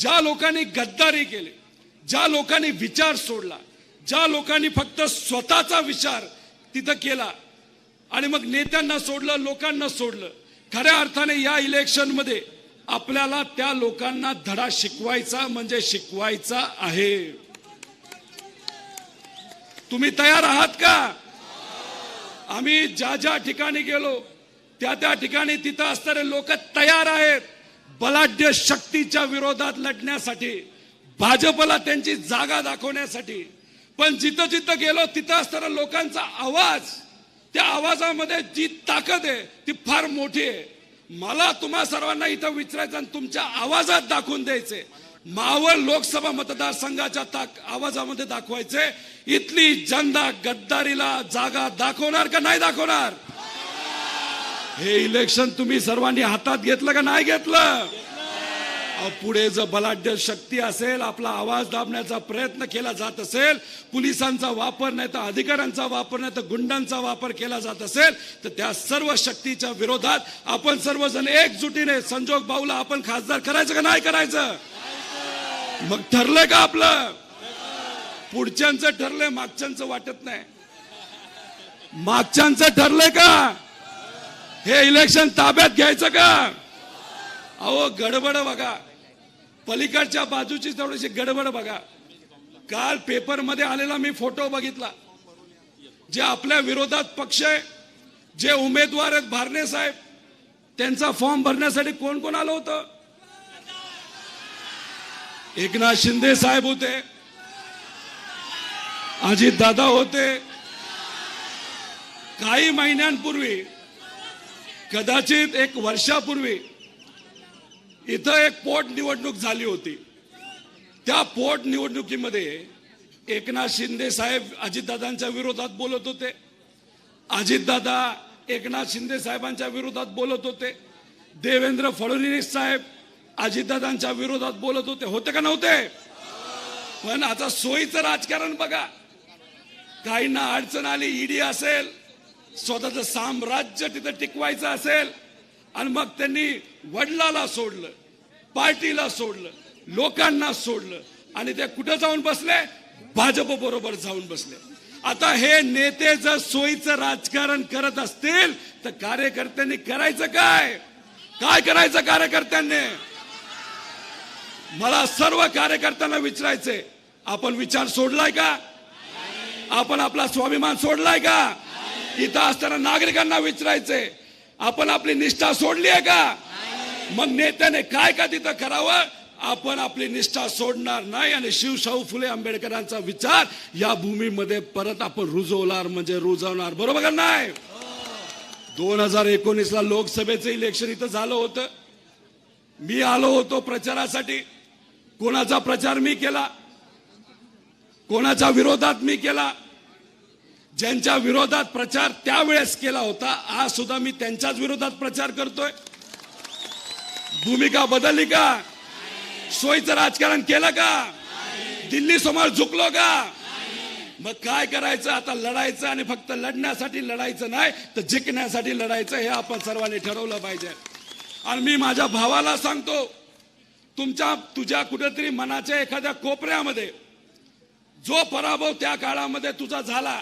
ज्या लोकांनी गद्दारी केली ज्या लोकांनी विचार सोडला ज्या लोकांनी फक्त स्वतःचा विचार तिथं केला आणि मग नेत्यांना सोडलं लोकांना सोडलं खऱ्या अर्थाने या इलेक्शनमध्ये आपल्याला त्या लोकांना धडा शिकवायचा म्हणजे शिकवायचा आहे. तुम्ही तयार आहात का? आम्ही ज्या ज्या ठिकाणी गेलो त्या त्या ठिकाणी तिथं असणारे लोक तयार आहेत. बलाढ्य शक्तीच्या विरोधात लढण्यासाठी भाजपला त्यांची जागा दाखवण्यासाठी पण जिथं जिथं गेलो तिथं असताना लोकांचा आवाज त्या आवाजामध्ये जी ताकद आहे ती फार मोठी आहे. मला तुम्हा सर्वांना इथं विचारायचं आणि तुमच्या आवाजात दाखवून द्यायचे मावळ लोकसभा मतदारसंघाच्या ताक आवाजामध्ये दाखवायचे इथली जनता गद्दारीला जागा दाखवणार का नाही दाखवणार? हे इलेक्शन तुम्ही सर्वांनी हातात घेतलं का नाही घेतलं? पुढे जर बलाढ्य शक्ती असेल आपला आवाज दाबण्याचा प्रयत्न केला जात असेल पोलिसांचा वापर नाही तर अधिकाऱ्यांचा वापर नाही तर गुंडांचा वापर केला जात असेल तर त्या सर्व शक्तीच्या विरोधात आपण सर्वजण एकजुटीने संजोग भाऊला आपण खासदार करायचं का नाही करायचं? मग ठरलंय का आपलं? पुढच्यांचं ठरलंय मागच्यांचं वाटत नाही. मागच्यांचं ठरलंय का? हे इलेक्शन ताब्यात घ्यायचं का? अहो गडबड बघा. पलीकडच्या बाजूची थोडीशी गडबड बघा. काल पेपरमध्ये आलेला मी फोटो बघितला. जे आपल्या विरोधात पक्ष आहे जे उमेदवार आहेत भारणे साहेब त्यांचा फॉर्म भरण्यासाठी कोण कोण आलं होतं? एकनाथ शिंदे साहेब होते. अजित दादा होते. काही महिन्यांपूर्वी कदाचित एक वर्षापूर्वी इथं एक पोटनिवडणूक झाली होती. त्या पोटनिवडणुकीमध्ये एकनाथ शिंदे साहेब अजितदादांच्या विरोधात बोलत होते. अजितदादा एकनाथ शिंदे साहेबांच्या विरोधात बोलत होते. देवेंद्र फडणवीस साहेब अजितदादांच्या विरोधात बोलत होते. होते का नव्हते? पण आता सोयीचं राजकारण बघा. काहींना अडचण आली ईडी असेल स्वतःचं साम्राज्य तिथं टिकवायचं असेल आणि मग त्यांनी वडिलाला सोडलं पार्टीला सोडलं लोकांना सोडलं आणि ते कुठं जाऊन बसले? भाजप बरोबर जाऊन बसले. आता हे नेते जर सोयीचं राजकारण करत असतील तर कार्यकर्त्यांनी करायचं काय? काय करायचं कार्यकर्त्यांनी? मला सर्व कार्यकर्त्यांना विचारायचंय. आपण विचार सोडलाय का? आपण आपला स्वाभिमान सोडलाय का? इथं असताना नागरिकांना विचारायचंय आपण आपली निष्ठा सोडली आहे का? मग नेत्याने काय का तिथं करावं? आपण आपली निष्ठा सोडणार नाही. आणि शिवशाहू फुले आंबेडकरांचा विचार या भूमीमध्ये परत आपण रुजवणार म्हणजे रुजवणार. बरोबर का नाही? दोन हजार एकोणीस ला लोकसभेचं इलेक्शन इथं झालं होतं. मी आलो होतो प्रचारासाठी. कोणाचा प्रचार मी केला? कोणाच्या विरोधात मी केला? ज्यांच्या विरोधात प्रचार त्यावेळेस केला होता आज सुद्धा मी त्यांच्याच विरोधात प्रचार करतोय. भूमिका बदलली का? सोयीचं राजकारण केलं का? दिल्ली समोर झुकलो का? मग काय करायचं? आता लढायचं आणि फक्त लढण्यासाठी लढायचं नाही तर जिंकण्यासाठी लढायचं हे आपण सर्वांनी ठरवलं पाहिजे. आणि मी माझ्या भावाला सांगतो तुमच्या तुझ्या कुठेतरी मनाच्या एखाद्या कोपऱ्यामध्ये जो पराभव त्या काळामध्ये तुझा झाला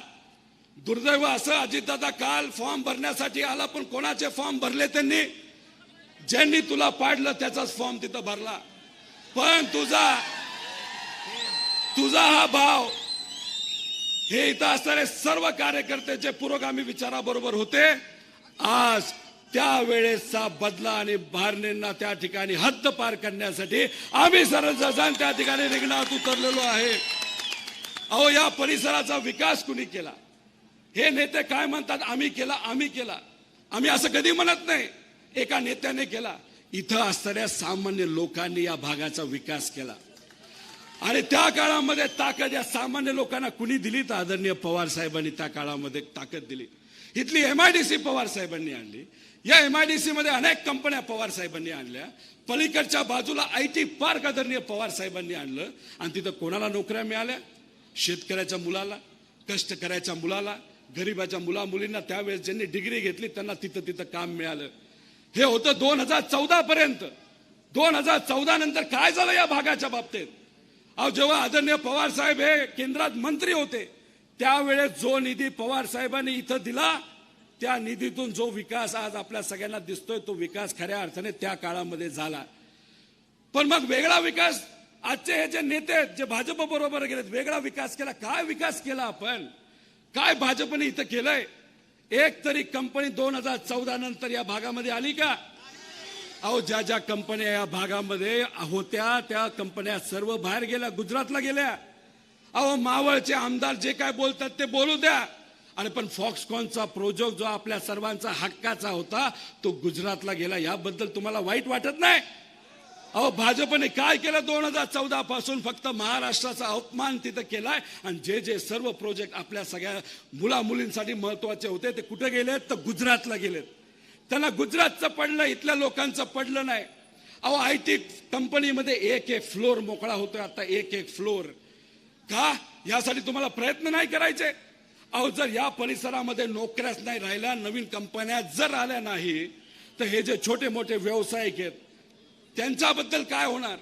दुर्दैव असं अजितदादा काल फॉर्म भरण्यासाठी आला पण कोणाचे फॉर्म भरले त्यांनी? ज्यांनी तुला पाडलं त्याचाच फॉर्म तिथं भरला. पण तुझा तुझा हा भाव हे इथं असणारे सर्व कार्यकर्ते जे पुरोगामी विचाराबरोबर होते. आज त्यावेळेसचा बदला आणि भारनेंना त्या ठिकाणी हद्द पार करण्यासाठी आम्ही सरळ जजान त्या ठिकाणी रिंगणात उतरलेलो आहे. अहो या परिसराचा विकास कुणी केला? हे नेते काय म्हणतात? आम्ही केला आम्ही केला. आम्ही असं कधी म्हणत नाही. एका नेत्याने केला. इथं असणाऱ्या सामान्य लोकांनी या भागाचा विकास केला. आणि त्या काळामध्ये ताकद या सामान्य लोकांना कुणी दिली? तर आदरणीय पवार साहेबांनी त्या काळामध्ये ताकद दिली. इथली एमआयडीसी पवार साहेबांनी आणली. या एमआयडीसी मध्ये अनेक कंपन्या पवार साहेबांनी आणल्या. पलीकडच्या बाजूला आय टी पार्क आदरणीय पवार साहेबांनी आणलं. आणि तिथं कोणाला नोकऱ्या मिळाल्या? शेतकऱ्याच्या मुलाला कष्ट करायच्या मुलाला गरीबाच्या मुला मुलींना त्यावेळेस ज्यांनी डिग्री घेतली त्यांना तिथं तिथं काम मिळालं. हे होतं दोन हजार चौदा पर्यंत. दोन हजार चौदा नंतर काय झालं या भागाच्या बाबतीत? अहो जेव्हा आदरणीय पवार साहेब हे केंद्रात मंत्री होते त्यावेळेस जो निधी पवार साहेबांनी इथं दिला त्या निधीतून जो विकास आज आपल्या सगळ्यांना दिसतोय तो विकास खऱ्या अर्थाने त्या काळामध्ये झाला. पण मग वेगळा विकास आजचे हे जे नेते आहेत जे भाजप बरोबर गेलेत वेगळा विकास केला. काय विकास केला आपण? काय भाजपने इथं केलंय? एक तरी कंपनी दोन हजार चौदा नंतर या भागामध्ये आली का? अहो ज्या ज्या कंपन्या या भागामध्ये होत्या त्या कंपन्या सर्व बाहेर गेल्या गुजरातला गेल्या. अहो मावळचे आमदार जे काय बोलतात ते बोलू द्या. आणि पण फॉक्सकॉनचा प्रोजेक्ट जो आपल्या सर्वांचा हक्काचा होता तो गुजरातला गेला. याबद्दल तुम्हाला वाईट वाटत नाही? अहो भाजपने काय केलं? दोन हजार चौदा पासून फक्त महाराष्ट्राचा अपमान तिथं केलाय. आणि जे जे सर्व प्रोजेक्ट आपल्या सगळ्या मुला मुलींसाठी महत्त्वाचे होते ते कुठे गेलेत? तर गुजरातला गेलेत. त्यांना गुजरातचं पडलं इथल्या लोकांचं पडलं नाही. अहो आय टी कंपनीमध्ये एक एक फ्लोर मोकळा होतोय आता एक एक फ्लोर. का? यासाठी तुम्हाला प्रयत्न नाही करायचे? अहो जर या परिसरामध्ये नोकऱ्याच नाही राहिल्या नवीन कंपन्या जर आल्या नाही तर हे जे छोटे मोठे व्यावसायिक आहेत त्यांच्याबद्दल काय होणार?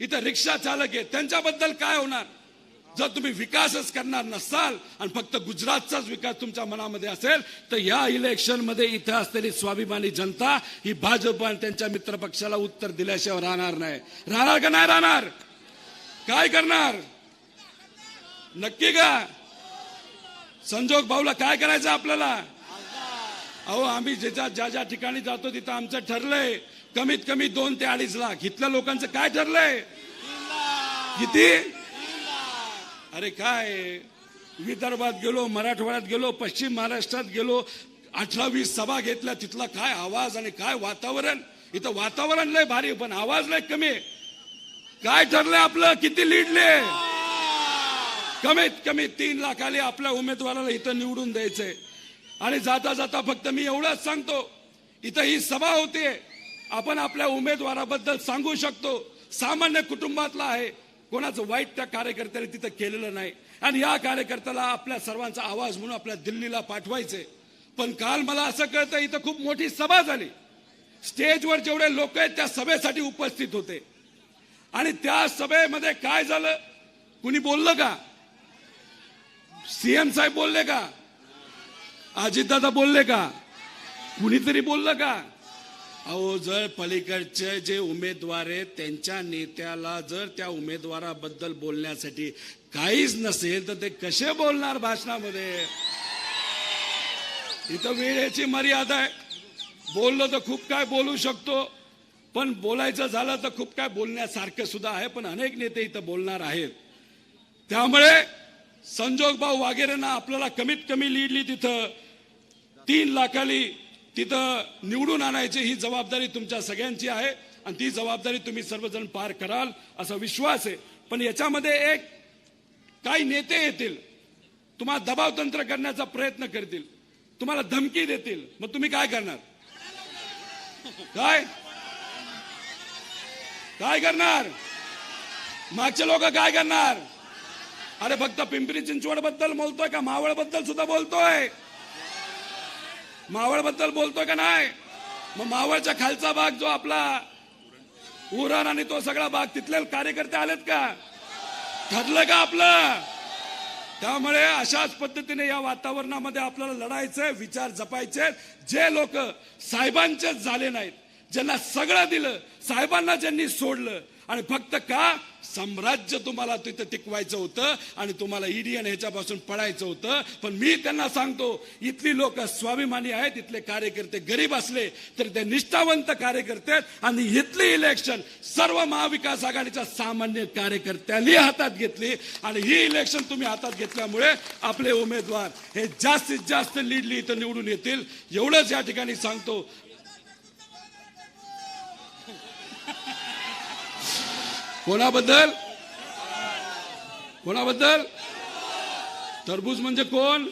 इथं रिक्षा चालक आहे त्यांच्याबद्दल काय होणार? जर तुम्ही विकासच करणार नसाल आणि फक्त गुजरातचाच विकास तुमच्या मनामध्ये असेल तर या इलेक्शनमध्ये इथं असलेली स्वाभिमानी जनता ही भाजप आणि त्यांच्या मित्रपक्षाला उत्तर दिल्याशिवाय राहणार नाही. राहणार का नाही राहणार? काय करणार? नक्की का? संजोग भाऊला काय करायचं आपल्याला? अहो आम्ही ज्याच्या ज्या ज्या ठिकाणी जातो तिथं आमचं ठरलंय. कमीत कमी दोन ते अडीच लाख. इथल्या लोकांचं काय ठरलंय? किती? अरे काय? विदर्भात गेलो मराठवाड्यात गेलो पश्चिम महाराष्ट्रात गेलो अठरा वीस सभा घेतल्या तिथला काय आवाज आणि काय वातावरण? इथं वातावरण लय भारी पण आवाज लय कमी काय ठरलंय आपलं? किती लिडले? कमीत कमी तीन लाखाली आपल्या उमेदवाराला इथं निवडून द्यायचंय. आणि जाता जाता फक्त मी एवढंच सांगतो इथं ही सभा होते आपण आपल्या उमेदवाराबद्दल सांगू शकतो. सामान्य कुटुंबातला आहे. कोणाचं वाईट त्या कार्यकर्त्याने तिथं केलेलं नाही. आणि या कार्यकर्त्याला आपल्या सर्वांचा आवाज म्हणून आपल्या दिल्लीला पाठवायचे पण काल मला असं कळतं इथं खूप मोठी सभा झाली. स्टेजवर जेवढे लोक आहेत त्या सभेसाठी उपस्थित होते. आणि त्या सभेमध्ये काय झालं? कुणी बोललं का? सीएम साहेब बोलले का? अजितदादा बोलले का? कुणीतरी बोललं का? अहो जर पलीकडचे जे उमेदवार आहेत त्यांच्या नेत्याला जर त्या उमेदवाराबद्दल बोलण्यासाठी काहीच नसेल तर ते कसे बोलणार भाषणामध्ये? इथं वेळेची मर्यादा आहे. बोललो तर खूप काय बोलू शकतो पण बोलायचं झालं तर खूप काय बोलण्यासारखं सुद्धा आहे पण अनेक नेते इथं बोलणार आहेत. त्यामुळे संजोग भाऊ वागेरेंना आपल्याला कमीत कमी लिहिली तिथं. तीन लाखाली तिथं निवडून आणायची ही जबाबदारी तुमच्या सगळ्यांची आहे आणि ती जबाबदारी तुम्ही सर्वजण पार कराल असा विश्वास आहे. पण याच्यामध्ये एक काही नेते येतील तुम्हाला दबाव तंत्र करण्याचा प्रयत्न करतील तुम्हाला धमकी देतील. मग तुम्ही काय करणार? काय? काय करणार? मागचे लोक काय करणार? अरे फक्त पिंपरी चिंचवडबद्दल बोलतोय का? मावळबद्दल सुद्धा बोलतोय. मावळबद्दल बोलतोय का नाही? मग मावळच्या खालचा भाग जो आपला उरण आणि तो सगळा भाग तिथले कार्यकर्ते आलेत का? ठरलं का आपलं? त्यामुळे अशाच पद्धतीने या वातावरणामध्ये आपल्याला लढायचंय विचार जपायचे. जे लोक साहेबांचेच झाले नाहीत ज्यांना सगळं दिलं साहेबांना ज्यांनी सोडलं आणि फक्त का? साम्राज्य तुम्हाला तिथं टिकवायचं होतं आणि तुम्हाला ईडी आणि ह्याच्यापासून पळायचं होतं. पण मी त्यांना सांगतो इथली लोक स्वाभिमानी आहेत इथले कार्यकर्ते गरीब असले तर ते निष्ठावंत कार्यकर्ते आणि इथली इलेक्शन सर्व महाविकास आघाडीच्या सामान्य कार्यकर्त्यांनी हातात घेतली आणि ही इलेक्शन तुम्ही हातात घेतल्यामुळे आपले उमेदवार हे जास्तीत जास्त लीडली इथं निवडून येतील. एवढंच या ठिकाणी सांगतो कोणाबद्दल? कोणाबद्दल? तरबूज म्हणजे कोण?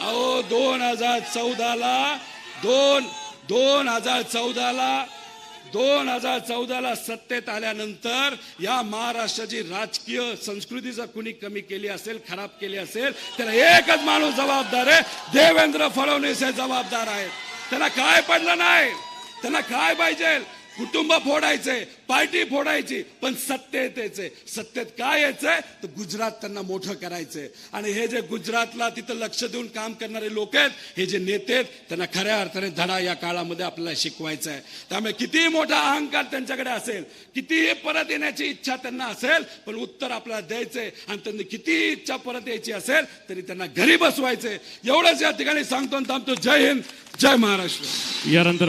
अहो दोन हजार चौदाला दोन दोन हजार चौदाला दोन हजार चौदाला सत्तेत आल्यानंतर या महाराष्ट्राची राजकीय संस्कृती जर कुणी कमी केली असेल खराब केली असेल त्याला एकच माणूस जबाबदार आहे देवेंद्र फडणवीस हे जबाबदार आहेत. त्यांना काय पडलं नाही? त्यांना काय पाहिजे? कुटुंब फोडायचे पार्टी फोडायची पण सत्तेत यायचे सत्तेत काय यायचंय तर गुजरात त्यांना मोठं करायचंय आणि हे जे गुजरातला तिथं लक्ष देऊन काम करणारे लोक आहेत हे जे नेते आहेत त्यांना खऱ्या अर्थाने धडा या काळामध्ये आपल्याला शिकवायचा आहे. त्यामुळे कितीही मोठा अहंकार त्यांच्याकडे असेल कितीही परत येण्याची इच्छा त्यांना असेल पण उत्तर आपल्याला द्यायचंय. आणि त्यांनी कितीही इच्छा परत यायची असेल तरी त्यांना घरी बसवायचंय. एवढंच या ठिकाणी सांगतो आणि थांबतो. जय हिंद जय महाराष्ट्र. यानंतर